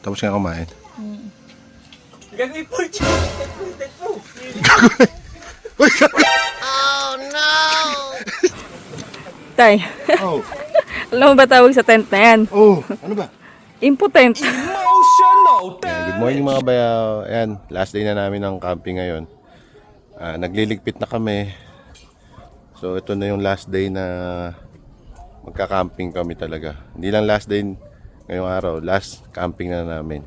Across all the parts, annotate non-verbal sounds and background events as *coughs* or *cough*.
Tapos nga kumain. Gagawin po, content po. Uy! Tay, oh, *laughs* alam mo ba tawag sa tent na yan? oh, ano ba? Impotent. Ayan, good morning mga bayaw. Ayan, last day na namin ng camping ngayon. Ah, nagliligpit na kami. So ito na yung last day na magka-camping kami talaga. Hindi lang last day ngayong araw, last camping na namin.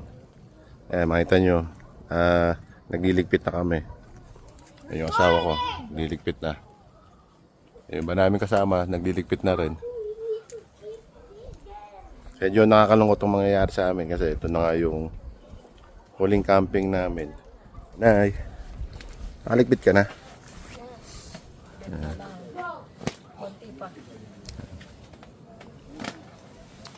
Ayan, makita nyo, ah, nagliligpit na kami. Ayan yung asawa ko, nagliligpit na. Yung iba namin kasama, nagliligpit na rin. Medyo nakakalungkot ang mangyayari sa amin kasi ito na nga yung huling camping namin. Nay, nakaligpit ka na? Ayan.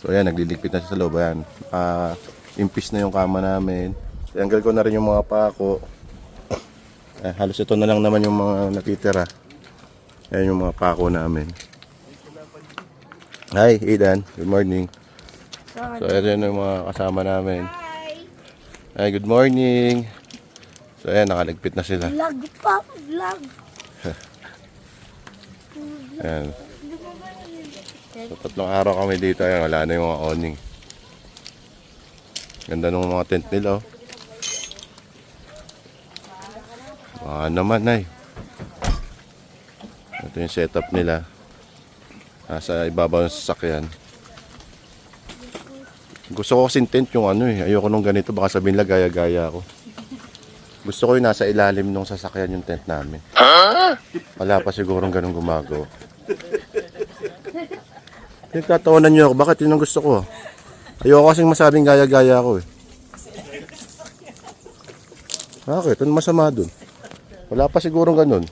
So ayan, nagliligpit na siya sa loob. Ayan, ah, impis na yung kama namin. Tanggal ko na rin yung mga pako. *coughs* Eh, halos ito na lang naman yung mga nakitira. Ayan yung mga pako namin. Hi, Aidan. Good morning. So, yun yung mga kasama namin. Hi, good morning. So, ayan, nakaligpit na sila. Vlog pa, vlog. *laughs* Ayan. So, tatlong araw kami dito. Ayan, wala na yung mga awning. Ganda ng mga tent nila, oh. Baka naman, ay. Ito yung setup nila. Nasa ibabaw ng sasakyan. Gusto ko kasing tent yung ano eh. Ayoko nung ganito. Baka sabihin lang gaya-gaya ako. Gusto ko yung nasa ilalim ng sasakyan yung tent namin. Wala pa sigurong ganun gumagawa. Nagtatawanan niyo ako. Bakit yun ang gusto ko? Ayoko kasing masabing gaya-gaya ako eh. Bakit? Ano masama dun? Wala pa sigurong ganun.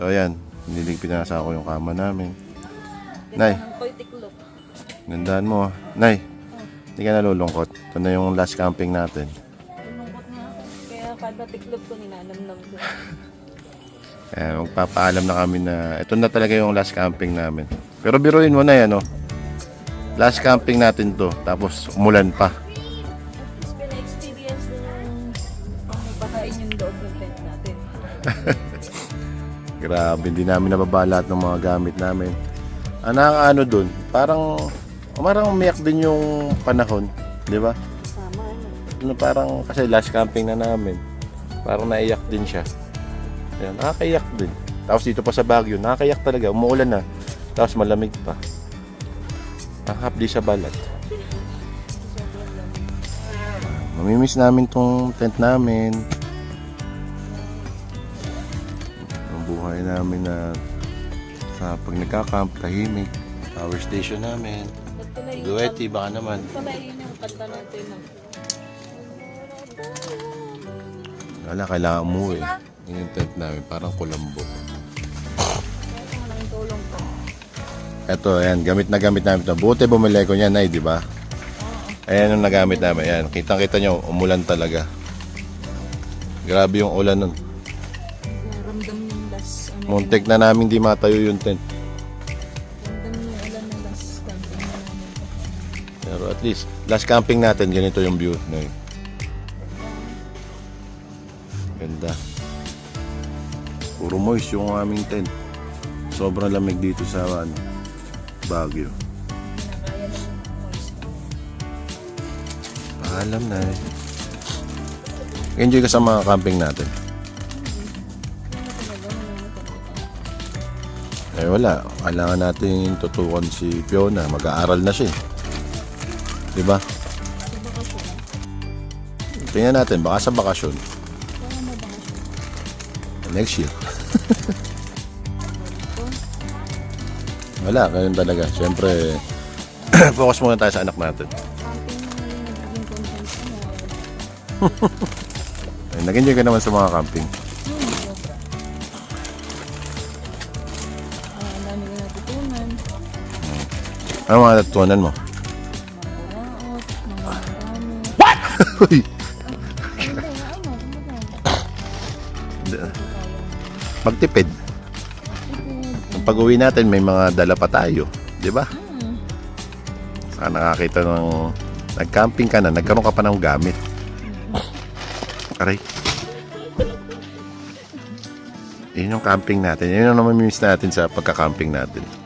So ayan, niligpit na sa ako yung kama namin. Nay, gandaan mo. ah. Nay, hindi ka nalulungkot. Ito na yung last camping natin. Lumungkot nga ako. Kaya kada tiklop ko ninanamnam ko. *laughs* Ayan, magpapaalam na kami na ito na talaga yung last camping namin. Pero biruin mo na yan, no? Last camping natin to. Tapos umulan pa. Tapos pina-experience na yung may bahain yung loob ng tent natin. *laughs* Grabe, hindi namin nababa lahat ng mga gamit namin. Ang nakakaano dun, parang, parang umiyak din yung panahon. Di ba? Sama ano. Ano, parang, kasi last camping na namin. Parang naiyak din siya. Ayan, nakakaiyak din. Tapos dito pa sa Baguio, nakakaiyak talaga. Umuulan na. Tapos malamig pa. Nakakapdi sa balat. *laughs* Mamimiss namin tong tent namin. Buhay namin na sa pag nagka-camp, tahimik. Power station namin. Duweti, baka naman. pala yun yung kanta natin Wala, kailangan umuwi. Yun yung tent namin, parang kulambo. Ito, ayan, gamit na gamit namin ito. Buti bumili ko niyan, ay, di ba? Ayan yung nagamit namin. Ayan, kitang-kita nyo, umulan talaga. Grabe yung ulan nun. Muntik na namin di matayo yung tent. Pero at least, last camping natin, ganito yung view. No? Ganda. Puro moist yung aming tent. Sobrang lamig dito sa ano, Baguio. Paalam na eh. Enjoy ka sa mga camping natin. Eh wala, kailangan natin tutukan si Fiona. Mag-aaral na siya eh. Di ba? Tingnan natin, baka sa bakasyon. Next year. *laughs* Wala, ganun talaga. Siyempre, *clears throat* focus muna tayo sa anak natin. Ay, *laughs* nag-enjoy ka naman sa mga camping. Ano mga natutunan mo? Marami. Uy! Magtipid. Pag-uwi natin, may mga dala pa tayo. Di ba? Saka nakakita ng... Nag-camping ka na, nagkaroon ka pa ng gamit. Aray. Yun yung camping natin. Yun yung namimiss natin sa pagka-camping natin.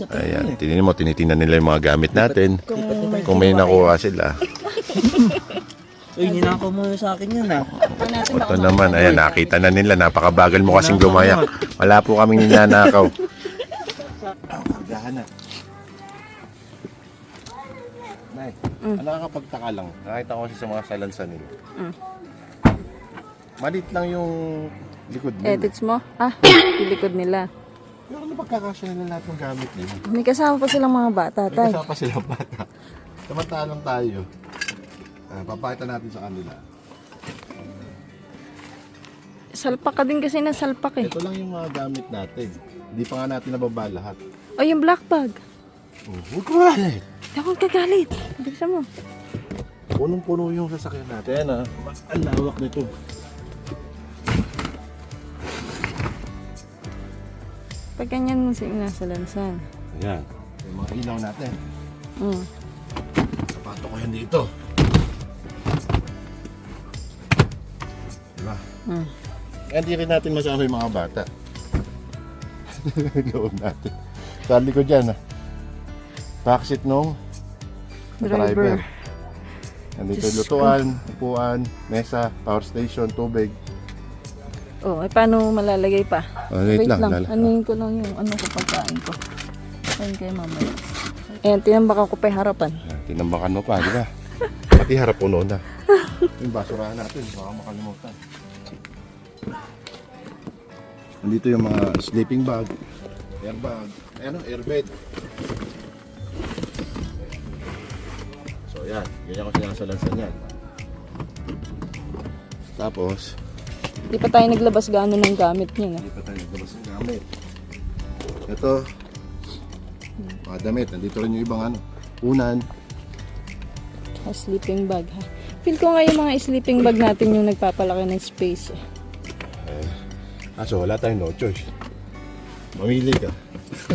Sa Ayan, tinin mo, tinitingnan nila yung mga gamit natin. Kung may Kung may nakuha sila. *laughs* Uy, ninakaw mo sa akin yun ah. Ito naman, ayan, nakita na nila. Napakabagal mo kasing gumaya. Wala po kaming ninanakaw. Pagdahan na. Nay, mm. nakakapagtaka lang. Nakita ko kasi sa mga salansan nila. Mm. Malit lang yung likod nila. Edits mo? Ah, yung likod nila. Pero ano pagkakasya nila lahat ng gamit nila? May kasama pa silang mga bata, May tay. kasama pa sila bata. Samantalang tayo. Uh, papakita natin sa kanila. Salpak ka din kasi ng salpak eh. Ito lang yung mga gamit natin. Hindi pa nga natin nababa lahat. O, yung black bag. Oh, huwag ko galit. Hindi akong kagalit. Bilisan mo. Punong-puno yung sasakyan natin. ah. Ang lawak nito. Pag ganyan mo siya nasa lansan. Ayan. Yung mga ilaw natin. Mm. Sapato ko yan dito. Diba? Mm. Hindi rin natin masama yung mga bata. *laughs* Loob natin. Sa likod dyan, ah. Backseat nung Driver. Nandito Diyos yung lutuan, upuan, mesa, power station, tubig. Oh, eh paano malalagay pa? Oh, wait, lang. lala- Anuhin ko lang yung ano ko pagkain ko. Kain kayo mamaya. Ayan, tinambakan ko pa yung harapan. Ayan, Tinambakan mo pa, di ba? *laughs* Pati harap puno na. *laughs* Yung basurahan natin, baka makalimutan. Nandito yung mga sleeping bag, airbag, ano, airbed. So yan, ganyan ko sinasalansan yan. Tapos, Di pa tayo naglabas gaano ng gamit niya. No? hindi pa tayo naglabas ng gamit. Ito, mga damit. Nandito rin yung ibang ano, unan. A sleeping bag ha. Feel ko nga yung mga sleeping bag natin yung nagpapalaki ng space. Eh. Kaso wala tayong no choice. Mamili ka.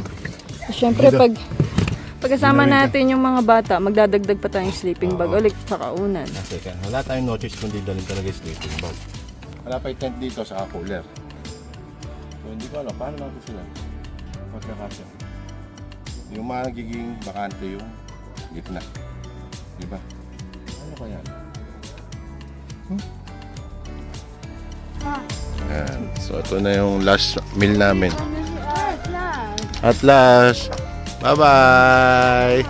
*laughs* Siyempre pag pagkasama natin yung mga bata, magdadagdag pa tayong sleeping bag ulit sa kaunan. Kasi ka, wala tayong no choice kundi dalhin talaga yung sleeping bag. Wala pa yung tent dito sa cooler. So hindi ko alam, paano natin sila? Pagkakasya. Yung magiging bakante yung gitna. Di ba? Ano kaya? Hmm? Ayan. So ito na yung last meal namin. At last. Bye-bye!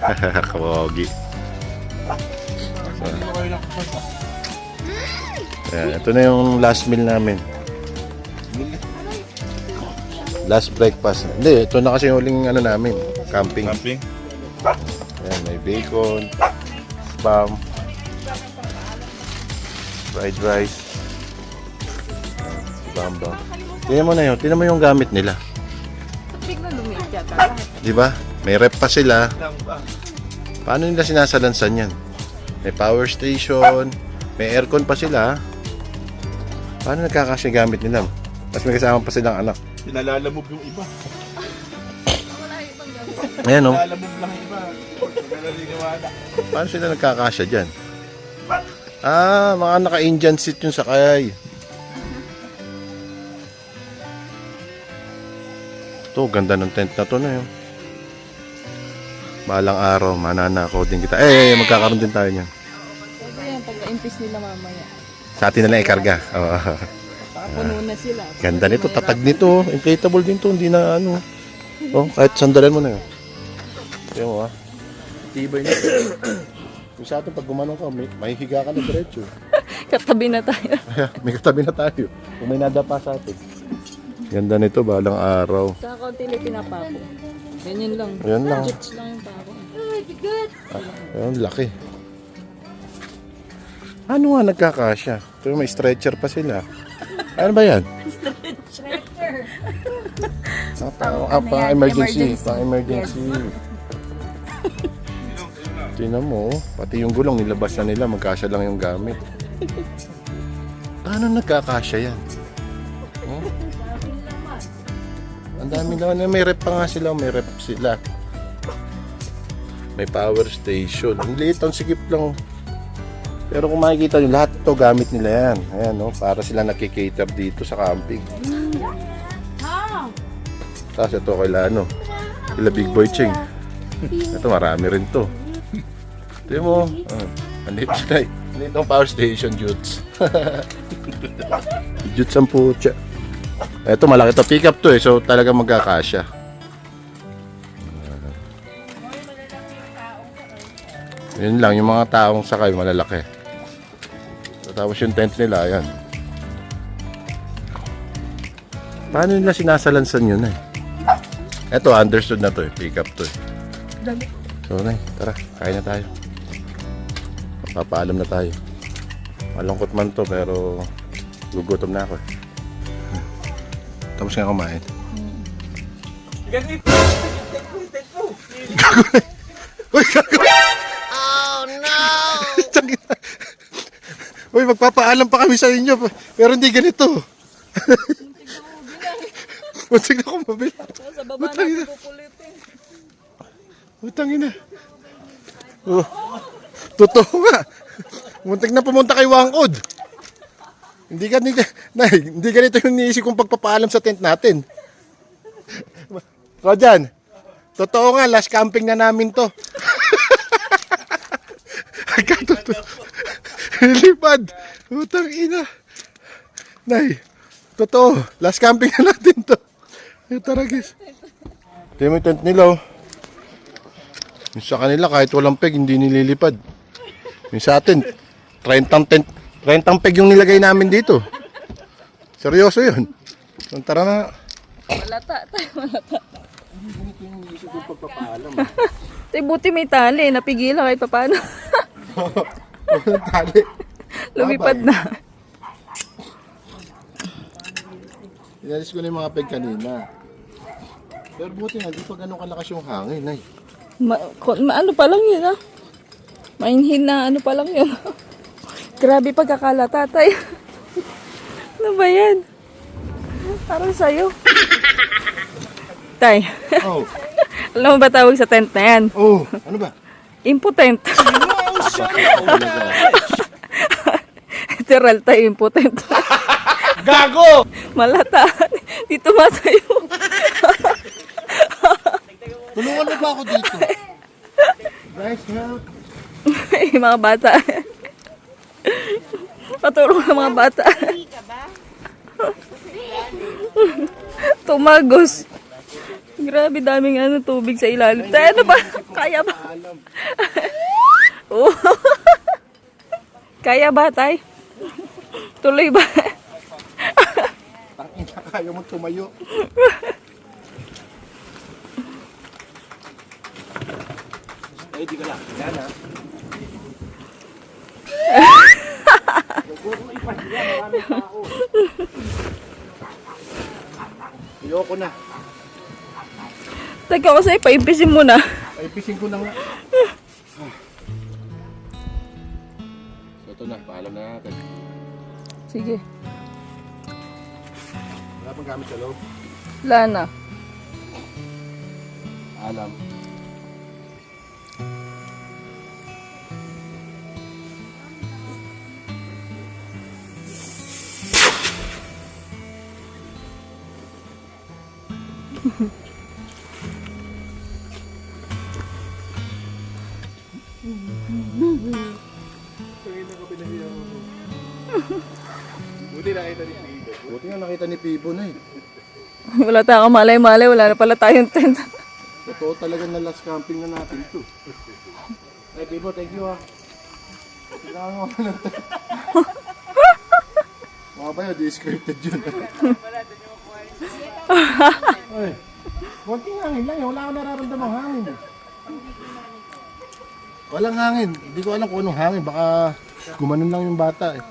*laughs* Kawogi. Ayan, ito na yung last meal namin. Last breakfast. Hindi, ito na kasi yung huling ano namin, camping. Camping? Ayan, may bacon, spam, fried rice, bamba. Tingnan mo na yun, tingnan mo yung gamit nila. Bigla lumiit yata. Di ba? May rep pa sila. Paano nila sinasalansan yan? May power station, may aircon pa sila. Paano nagkakasya gamit nila? Tapos may kasama pa silang anak. Pinalalamog yung iba. Ayan o, Pinalalamog lang yung iba. Pinalaliwala. paano sila nagkakasya dyan? Ah, mga naka-Indian seat yung sakay. Ito, ganda ng tent na to na yun. Balang araw, mananakaw din kita. Eh, magkakaroon din tayo niyan. Pwede yan, pagka-impis nila mamaya. Sa atin na lang ikarga. Oo. Papuno na sila. Ganda nito, tatag nito. Inflatable din to, hindi na ano. Oh, kahit sandalan mo na yun. Tingnan mo ah. Tibay nito. Yung sa atin, pag gumanong ka, may, may higa ka na diretso. *laughs* Katabi na tayo. *laughs* May katabi na tayo. Kung may nadapa sa atin. Ganda nito, balang araw. Sa kaunti lang pinapapo. Ganyan lang. Ayan lang. Jets lang yung papo. Ayun, laki. Ano nga nagkakasya? Ito may stretcher pa sila. Ano ba yan? Ah, pang, ah, pang emergency. Pang emergency. Tingnan mo, oh. pati yung gulong nilabas na nila, magkasya lang yung gamit. Paano nagkakasya yan? Oh? Ang dami naman. May rep pa nga sila. May rep sila. May power station. Ang liit ang sikip lang. Pero kung makikita nyo, lahat ito gamit nila yan. Ayan, no? Para sila nakikater dito sa camping. Tapos ito kaila ano, kila Big Boy Ching. Ito marami rin to. Tignan mo, ah, ang liit sila eh. Ng power station, Jutes. *laughs* Jutes ang putya. Ito malaki to, pick up to eh, so talaga magkakasya. Yun lang, yung mga taong sakay malalaki. Tapos yung tent nila, ayan. Paano nila sinasalansan yun eh? Eto, understood na to eh. Pick up to eh. So, nay, tara. Kain na tayo. Papaalam na tayo. Malungkot man to, pero gugutom na ako eh. Tapos nga kumain. *laughs* Uy, gago! Oh, Uy, magpapaalam pa kami sa inyo. Pero hindi ganito. *laughs* Muntik na akong mabila. Sa baba Utang ina. Utang ina. Oh. Totoo nga. Muntik na pumunta kay Wangkod. Hindi hindi, nay, hindi ganito yung niisip kong pagpapaalam sa tent natin. Rojan, totoo nga, last camping na namin to. *laughs* Agkatotoo. Lipad. Utang ina. Nay, totoo, last camping na natin to. Ay, tara guys. Ito yung tent nila oh. Yung sa kanila kahit walang peg hindi nililipad. Yung sa atin 30 tent 30 peg yung nilagay namin dito. Seryoso yun. So, tara na. Malata tayo, malata. Tay, buti may tali. Napigilan kahit pa *laughs* paano. Tali. *laughs* Lumipad na. Inalis ko na yung mga peg kanina. Pero buti nga, di pa ganun kalakas yung hangin. Ay. Ma, ko- ma- ano pa lang yun ah. Mainhin na ano pa lang yun. *laughs* Grabe pagkakala tatay. *laughs* ano ba yan? Parang sa'yo. Tay, Oh, alam mo ba tawag sa tent na yan? oh, ano ba? Impotent. Literal tayo impotent. Gago! Malata. Di tumatayo. Tulungan mo ba ako dito? Guys, help. Yung mga bata. Patulong ng mga bata. Tumagos. Grabe daming ano tubig sa ilalim. Tayo ano ba? Kaya ba? Oo. *laughs* Kaya ba tay? Tuloy ba? Tangina, kaya mo tumayo. Ay, di ka lang. Yan ha. Ayoko na. Teka kasi paimpisin mo na. Ay, pising ko na nga. Ito na. Paalam na natin. Sige. Wala pang gamit sa loob. Wala na. Alam. Buti *laughs* nakita ni Pido. Buti nga nakita ni Pibo na eh. *laughs* Wala tayong malay-malay. Wala na pala tayong tent. Totoo talaga na last camping na natin to. Ay, Pibo, thank you ah. Kailangan mo ng *laughs* Mga ba yun, di-scripted yun. *laughs* Ay, konting hangin lang eh. Wala akong nararamdamang hangin eh. Walang hangin. Hindi ko alam kung anong hangin. Baka Gumanon lang yung bata eh.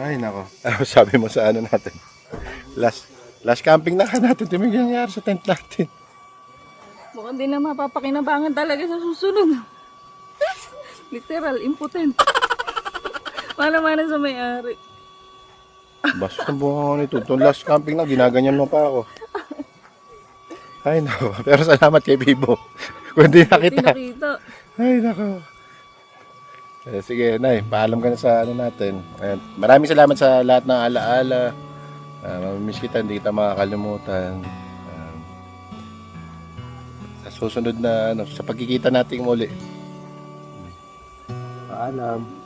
Ay, nako. Ano *laughs* sabi mo sa ano natin? Last, last camping na ka natin. Tumigil nangyari sa tent natin. Mukhang di na mapapakinabangan talaga sa susunod. *laughs* Literal, impotent. *laughs* Mana-mana sa may-ari. Basta ang buka ko nito. Itong last camping na, ginaganyan mo pa ako. Ay, nako. Pero salamat kay Bibo. Kung di Di nakita. nakita. Ay, nako. Eh, sige, Nay. Paalam ka na sa ano natin. Ayan. Maraming salamat sa lahat ng alaala. Uh, mamimiss kita, hindi kita makakalimutan. Um, sa susunod na, ano, sa pagkikita nating muli. Paalam.